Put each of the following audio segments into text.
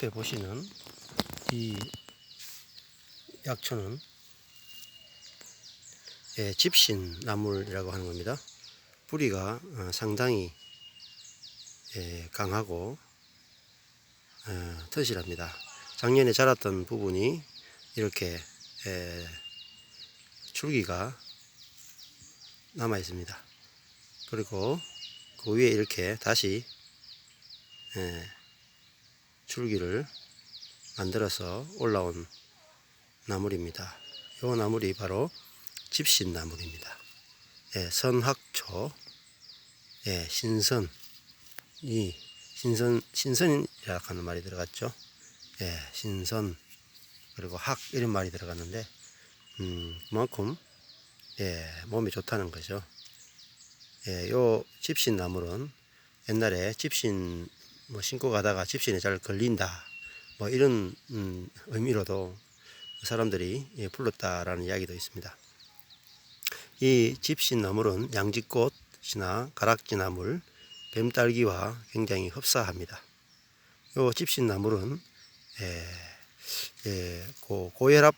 앞에 보시는 이 약초는 예, 집신 나물이라고 하는 겁니다. 뿌리가 어, 상당히 예, 강하고 어, 튼실합니다. 작년에 자랐던 부분이 이렇게 예, 줄기가 남아 있습니다. 그리고 그 위에 이렇게 다시 예, 줄기를 만들어서 올라온 나물입니다. 이 나물이 바로 집신 나물입니다. 예, 선학초, 예, 신선, 이 신선 신선이라 하는 말이 들어갔죠. 예, 신선 그리고 학 이런 말이 들어갔는데 음, 그만큼 예, 몸에 좋다는 거죠. 예, 요 집신 나물은 옛날에 집신 뭐 신고 가다가 집신에 잘 걸린다 뭐 이런 음, 의미로도 사람들이 예, 불렀다라는 이야기도 있습니다. 이 집신 나물은 양지꽃이나 가락지 나물, 뱀딸기와 굉장히 흡사합니다. 요 집신 나물은 예, 예, 고, 고혈압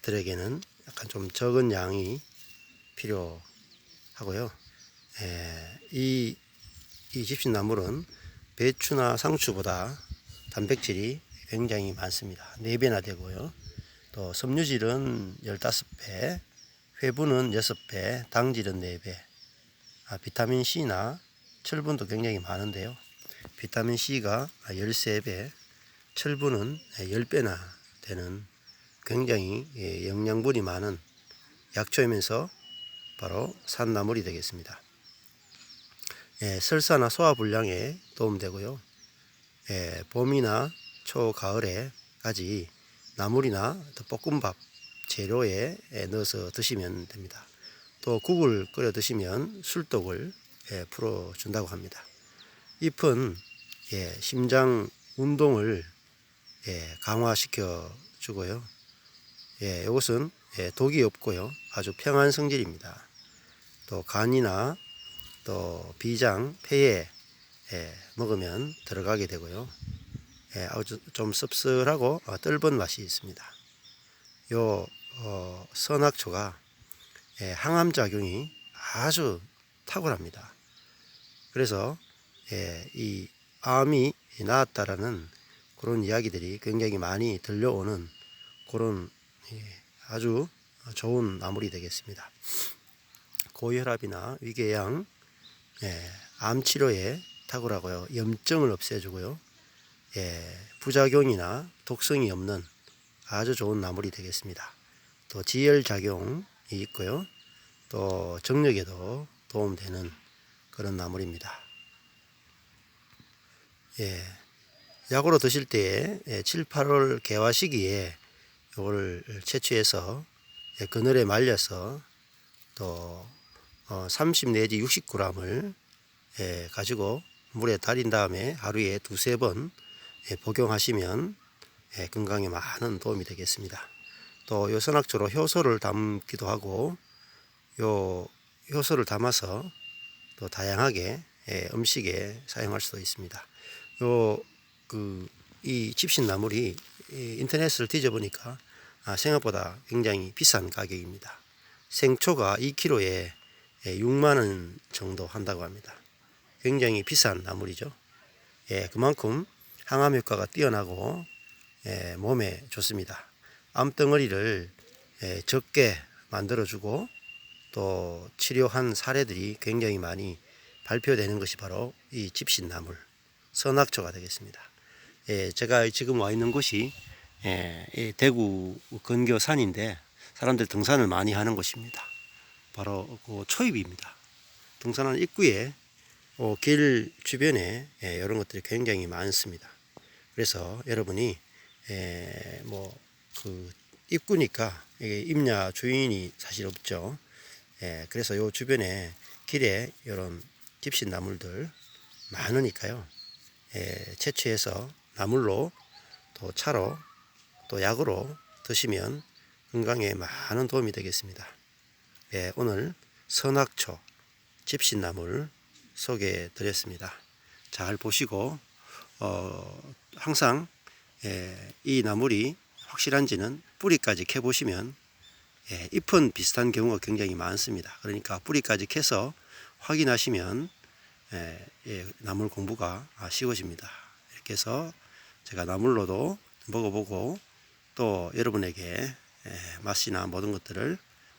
환자들에게는 약간 좀 적은 양이 필요하고요. 예, 이, 이 집신 나물은 배추나 상추보다 단백질이 굉장히 많습니다. 4배나 되고요. 또 섬유질은 15배, 회분은 6배, 당질은 4배. 아, 비타민 C나 철분도 굉장히 많은데요. 비타민 C가 13배, 철분은 10배나 되는 굉장히 예, 영양분이 많은 약초이면서 바로 산나물이 되겠습니다. 예, 설사나 소화 불량에 도움되고요. 예, 봄이나 초 가을에까지 나물이나 또 볶음밥 재료에 예, 넣어서 드시면 됩니다. 또 국을 끓여 드시면 술독을 예, 풀어준다고 합니다. 잎은 예, 심장 운동을 예, 강화시켜 주고요. 예, 이것은 예, 독이 없고요. 아주 평안 성질입니다. 또 간이나 또 비장, 폐에 예, 먹으면 들어가게 되고요. 예, 아주 좀 씁쓸하고 어, 뜰번 맛이 있습니다. 요 어, 선악초가 예, 항암 작용이 아주 탁월합니다. 그래서 예, 이 암이 나았다라는 그런 이야기들이 굉장히 많이 들려오는 그런 예, 아주 좋은 나물이 되겠습니다. 고혈압이나 위궤양, 예, 암 치료에 탁월하고요. 염증을 없애주고요. 예, 부작용이나 독성이 없는 아주 좋은 나물이 되겠습니다. 또 지혈 작용이 있고요. 또 정력에도 도움되는 그런 나물입니다. 예, 약으로 드실 때에 예, 7, 8월 개화 시기에 이걸 채취해서 예, 그늘에 말려서 또 어, 30 내지 60g을 예, 가지고 물에 달인 다음에 하루에 두세 번 예, 복용하시면 예, 건강에 많은 도움이 되겠습니다. 또요 선악초로 효소를 담기도 하고 요 효소를 담아서 또 다양하게 예, 음식에 사용할 수도 있습니다. 요 그 이 집신 나물이 이 인터넷을 뒤져보니까 아, 생각보다 굉장히 비싼 가격입니다. 생초가 2kg에 6만 원 정도 한다고 합니다. 굉장히 비싼 나물이죠. 예, 그만큼 항암 효과가 뛰어나고 예, 몸에 좋습니다. 암덩어리를 예, 적게 만들어주고 또 치료한 사례들이 굉장히 많이 발표되는 것이 바로 이 집신나물 선악초가 되겠습니다. 예, 제가 지금 와 있는 곳이 예, 이 대구 근교산인데 사람들 등산을 많이 하는 곳입니다. 바로 그 초입입니다. 등산하는 입구에 어, 길 주변에 예, 이런 것들이 굉장히 많습니다. 그래서 여러분이 예, 뭐그 입구니까 이게 임야 주인이 사실 없죠. 예, 그래서 요 주변에 길에 이런 집신 나물들 많으니까요. 예, 채취해서 나물로 또 차로 또 약으로 드시면 건강에 많은 도움이 되겠습니다. 예, 오늘 선악초 집신나물 소개해 드렸습니다. 잘 보시고 어, 항상 예, 이 나물이 확실한지는 뿌리까지 캐 보시면 예, 잎은 비슷한 경우가 굉장히 많습니다. 그러니까 뿌리까지 캐서 확인하시면 예, 예, 나물 공부가 아, 쉬워집니다. 이렇게 해서 제가 나물로도 먹어보고 또 여러분에게 예, 맛이나 모든 것들을